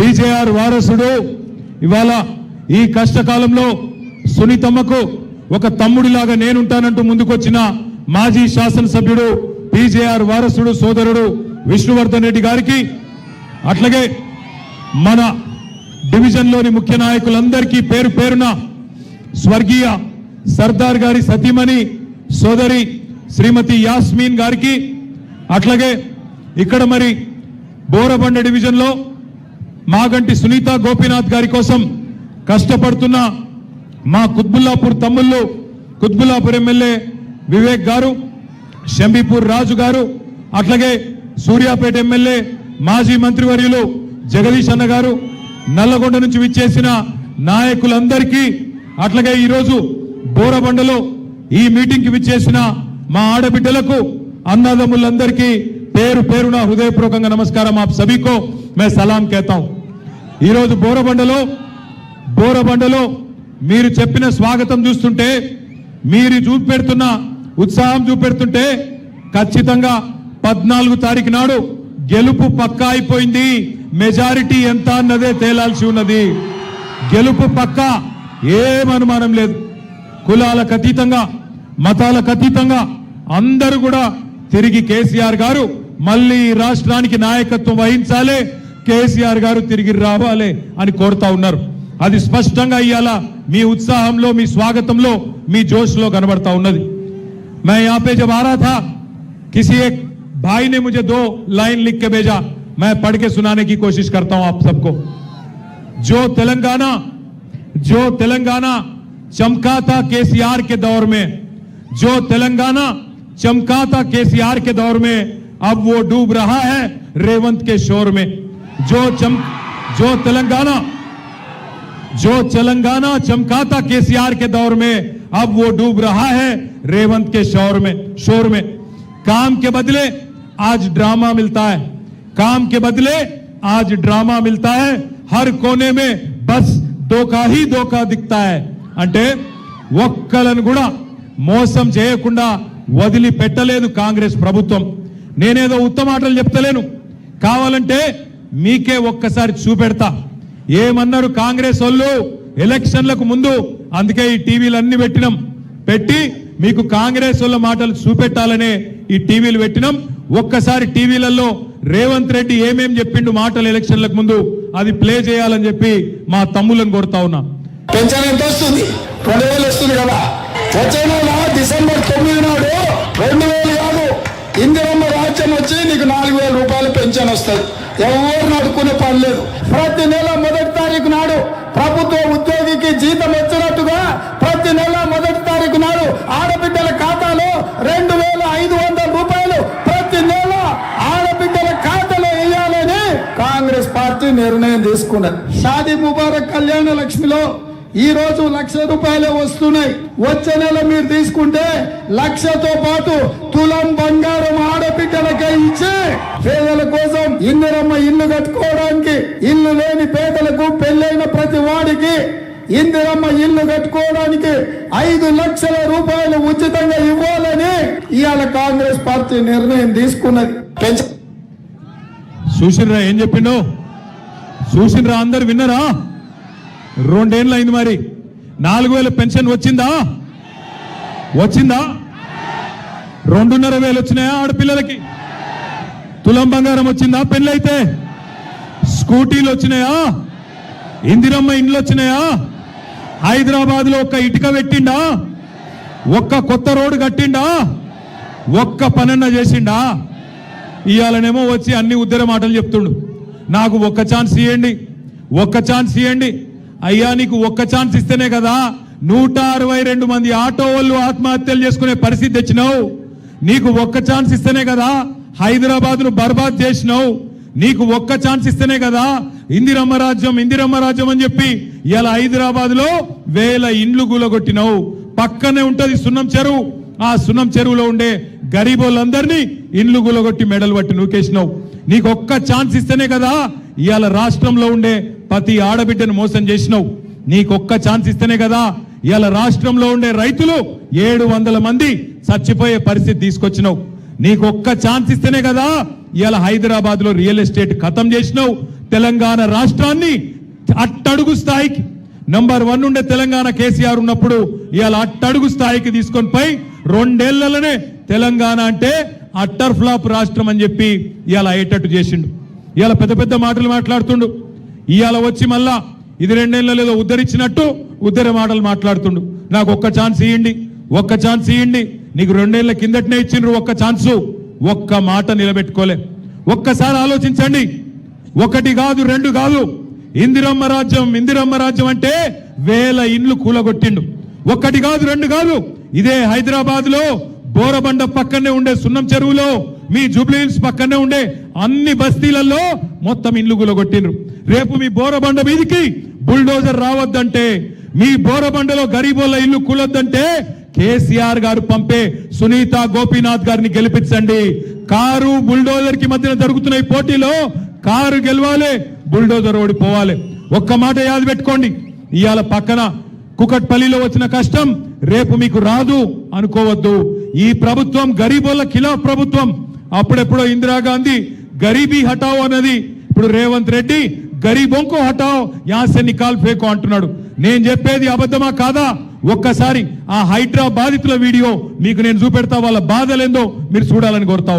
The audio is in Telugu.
పీజేఆర్ వారసుడు. ఇవాళ ఈ కష్టకాలంలో సునీతమ్మకు ఒక తమ్ముడిలాగా నేనుంటానంటూ ముందుకొచ్చిన మాజీ శాసనసభ్యుడు పీజేఆర్ వారసుడు సోదరుడు విష్ణువర్ధన్ రెడ్డి గారికి అట్లాగే మన డివిజన్లోని ముఖ్య నాయకులందరికీ పేరు పేరున స్వర్గీయ సర్దార్ గారి సతీమణి సోదరి శ్రీమతి యాస్మీన్ గారికి అట్లాగే ఇక్కడ మరి బోరబండ డివిజన్లో మాగంటి సునీత గోపీనాథ్ గారి కోసం కష్టపడుతున్న మా కుత్బుల్లాపూర్ తమ్ముళ్ళు కుత్బుల్లాపూర్ ఎమ్మెల్యే వివేక్ గారు షంబీపూర్ రాజు గారు అట్లాగే సూర్యాపేట ఎమ్మెల్యే మాజీ మంత్రివర్యులు జగదీష్ అన్న గారు నల్లగొండ నుంచి విచ్చేసిన నాయకులందరికీ అట్లాగే ఈరోజు బోరబండలో ఈ మీటింగ్కి విచ్చేసిన మా ఆడబిడ్డలకు అన్నదమ్ములందరికీ పేరు పేరున హృదయపూర్వకంగా నమస్కారం. ఆప్ సభీకో మే సలాం కేతాం. ఈరోజు బోరబండలో బోరబండలో మీరు చెప్పిన స్వాగతం చూస్తుంటే మీరు చూపెడుతున్న ఉత్సాహం చూపెడుతుంటే ఖచ్చితంగా పద్నాలుగు తారీఖు నాడు గెలుపు పక్కా అయిపోయింది. మెజారిటీ ఎంత అన్నదే తేలాల్సి ఉన్నది. గెలుపు పక్కా ఏమనుమానం లేదు. కులాలకు అతీతంగా మతాలకు అతీతంగా అందరూ కూడా తిరిగి కేసీఆర్ గారు మళ్ళీ రాష్ట్రానికి నాయకత్వం వహించాలి. కేసీఆర్ గారు తిరిగి రావాలి అని కోరుతా ఉన్నారు అది స్పష్టంగా ఇయ్యాల మీ ఉత్సాహంలో మీ స్వాగతంలో మీ జోష్లో కనబడతా ఉన్నది मैं यहाँ पे जब आ रहा था किसी एक भाई ने मुझे दो लाइन लिख के भेजा मैं पढ़ के सुनाने की कोशिश करता हूं आप सबको जो तेलंगाना जो तेलंगाना चमका था केसीआर के दौर में जो तेलंगाना चमका था केसीआर के दौर में अब वो डूब रहा है रेवंत के शोर में जो चम जो तेलंगाना जो तेलंगाना चमका था केसीआर के दौर में अब वो डूब रहा है रेवंत के शोर में शोर में काम के बदले आज ड्रामा मिलता है काम के बदले आज ड्रामा मिलता है हर कोने में बस धोखा ही धोखा दिखता है అంటే ఒక్కలను కూడా మోసం చేయకుండా వదిలిపెట్టలేదు కాంగ్రెస్ ప్రభుత్వం నేనేదో ఉత్తమ మాటలు చెప్తలేను కావాలంటే మీకే ఒక్కసారి చూపెడతా. ఏమన్నారు కాంగ్రెస్ వాళ్ళు? ఎలక్షన్లకు ముందు అందుకే ఈ టీవీలు అన్ని పెట్టినాం. పెట్టి మీకు కాంగ్రెస్ వాళ్ళ మాటలు చూపెట్టాలనే ఈ టీవీలు పెట్టినాం. ఒక్కసారి టీవీలలో రేవంత్ రెడ్డి ఏమేం చెప్పిండు మాటలు ఎలక్షన్లకు ముందు అది ప్లే చేయాలని చెప్పి మా తమ్ములను కోరుతా ఉన్నా. పెన్షన్ ఎంత వస్తుంది? రెండు వేలు వస్తుంది కదా. వచ్చే నెల డిసెంబర్ తొమ్మిది నాడు రెండు వేలు కాదు. ఇందిరమ్మ రాజ్యం వచ్చి నీకు నాలుగు వేల రూపాయలు పింఛన్ వస్తుంది. ఎవరు నడుకునే పని లేదు. ప్రతి నెల మొదటి తారీఖు నాడు ప్రభుత్వ ఉద్యోగికి జీతం వచ్చినట్టుగా ప్రతి నెల మొదటి తారీఖు నాడు ఆడబిడ్డల ఖాతాలో రెండు వేల ఐదు వందల రూపాయలు ప్రతి నెల ఆడబిడ్డల ఖాతాలో వేయాలని కాంగ్రెస్ పార్టీ నిర్ణయం తీసుకున్నది. షాదీ ముబారక్ కళ్యాణ లక్ష్మిలో ఈ రోజు లక్ష రూపాయలే వస్తున్నాయి. వచ్చే నెల మీరు తీసుకుంటే లక్షతో పాటు తులం బంగారం ఇచ్చి పేదల కోసం ఇందిరమ్మ ఇల్లు కట్టుకోవడానికి ఇల్లు లేని పేదలకు పెళ్ళైన ప్రతి వాడికి ఇందిరమ్మ ఇల్లు కట్టుకోవడానికి ఐదు లక్షల రూపాయలు ఉచితంగా ఇవ్వాలని ఇవాళ కాంగ్రెస్ పార్టీ నిర్ణయం తీసుకున్నది. చూసినరా ఏం చెప్పిండు? చూసినరా అందరు విన్నరా? రెండేళ్ళు అయింది మరి. నాలుగు వేల పెన్షన్ వచ్చిందా? వచ్చిందా? రెండున్నర వేలు వచ్చినాయా ఆడపిల్లలకి? తులం బంగారం వచ్చిందా? పెళ్ళైతే? స్కూటీలు వచ్చినాయా? ఇందిరమ్మ ఇండ్లు వచ్చినాయా? హైదరాబాద్లో ఒక్క ఇటుక పెట్టిండా? ఒక్క కొత్త రోడ్డు కట్టిండా? ఒక్క పనన్న చేసిండా? ఇవాళనేమో వచ్చి అన్ని ఉద్దర మాటలు చెప్తుండు. నాకు ఒక్క ఛాన్స్ ఇవ్వండి ఒక్క ఛాన్స్ ఇవ్వండి అయ్యా నీకు ఒక్క ఛాన్స్ ఇస్తేనే కదా నూట అరవై రెండు మంది ఆటో వాళ్ళు ఆత్మహత్యలు చేసుకునే పరిస్థితి తెచ్చినావు. నీకు ఒక్క ఛాన్స్ ఇస్తేనే కదా హైదరాబాద్ను బర్బాద్ చేసినావు. నీకు ఒక్క ఛాన్స్ ఇస్తేనే కదా ఇందిరమ్మ రాజ్యం ఇందిరమ్మ రాజ్యం అని చెప్పి ఇలా హైదరాబాద్లో వేల ఇండ్లు కూలగొట్టినావు. పక్కనే ఉంటది సున్నం చెరువు. ఆ సున్నం చెరువులో ఉండే గరీబోళ్ళందరినీ ఇండ్లు గులగొట్టి మెడలు పట్టి నూకేసినావు. నీకు ఒక్క ఛాన్స్ ఇస్తేనే కదా ఇవాళ రాష్ట్రంలో ఉండే ప్రతి ఆడబిడ్డను మోసం చేసినావు. నీకు ఒక్క ఛాన్స్ ఇస్తేనే కదా ఇవాళ రాష్ట్రంలో ఉండే రైతులు ఏడు వందల మంది చచ్చిపోయే పరిస్థితి తీసుకొచ్చినావు. నీకు ఒక్క ఛాన్స్ ఇస్తేనే కదా ఇవాళ హైదరాబాద్లో రియల్ ఎస్టేట్ ఖతం చేసినావు. తెలంగాణ రాష్ట్రాన్ని అట్టడుగు స్థాయికి నంబర్ వన్ ఉండే తెలంగాణ కేసీఆర్ ఉన్నప్పుడు ఇవాళ అట్టడుగు స్థాయికి తీసుకొని పోయి రెండేళ్ళలోనే తెలంగాణ అంటే అట్టర్ ఫ్లాప్ రాష్ట్రం అని చెప్పి ఇవాళ అయ్యేటట్టు చేసిండు. ఇవాళ పెద్ద పెద్ద మాటలు మాట్లాడుతుండు. ఇవాళ వచ్చి మళ్ళా ఇది రెండేళ్ళలో ఏదో ఉద్ధరించినట్టు ఉద్దరి మాటలు మాట్లాడుతుండు. నాకు ఒక్క ఛాన్స్ ఇవ్వండి ఒక్క ఛాన్స్ ఇవ్వండి నీకు రెండేళ్ళ కిందటనే ఇచ్చిండ్రు ఒక్క ఛాన్సు. ఒక్క మాట నిలబెట్టుకోలే. ఒక్కసారి ఆలోచించండి. ఒకటి కాదు రెండు కాదు. ఇందిరమ్మ రాజ్యం ఇందిరమ్మ రాజ్యం అంటే వేల ఇండ్లు కూలగొట్టిండు. ఒక్కటి కాదు రెండు కాదు. ఇదే హైదరాబాద్లో బోరబండ పక్కనే ఉండే సున్నం చెరువులో మీ జూబ్లీహిల్స్ పక్కనే ఉండే అన్ని బస్తీలలో మొత్తం ఇండ్లు కూలగొట్టిండ్రు. రేపు మీ బోరబండ మీదికి బుల్డోజర్ రావద్దంటే మీ బోరబండలో గరీబోళ్ళ ఇల్లు కూలొద్దంటే కేసీఆర్ గారు పంపే సునీత గోపీనాథ్ గారిని గెలిపించండి. కారు బుల్డోజర్కి మధ్యన జరుగుతున్న ఈ పోటీలో కారు గెలవాలి బుల్డోజర్ ఓడిపోవాలి. ఒక్క మాట యాద పెట్టుకోండి. ఇవాళ పక్కన కుకట్పల్లిలో వచ్చిన కష్టం రేపు మీకు రాదు అనుకోవద్దు. ఈ ప్రభుత్వం గరీబుల ఖిలాఫ్ ప్రభుత్వం. అప్పుడెప్పుడో ఇందిరాగాంధీ గరీబీ హటావ్ అన్నది. ఇప్పుడు రేవంత్ రెడ్డి గరీబొంకు హటావ్ యాసె నికాల్ ఫేకో అంటున్నాడు. నేను చెప్పేది అబద్ధమా కాదా? ఒక్కసారి ఆ హైడ్రా బాధితుల వీడియో మీకు నేను చూపెడతా వాళ్ళ బాధలేందో మీరు చూడాలని కోరుతా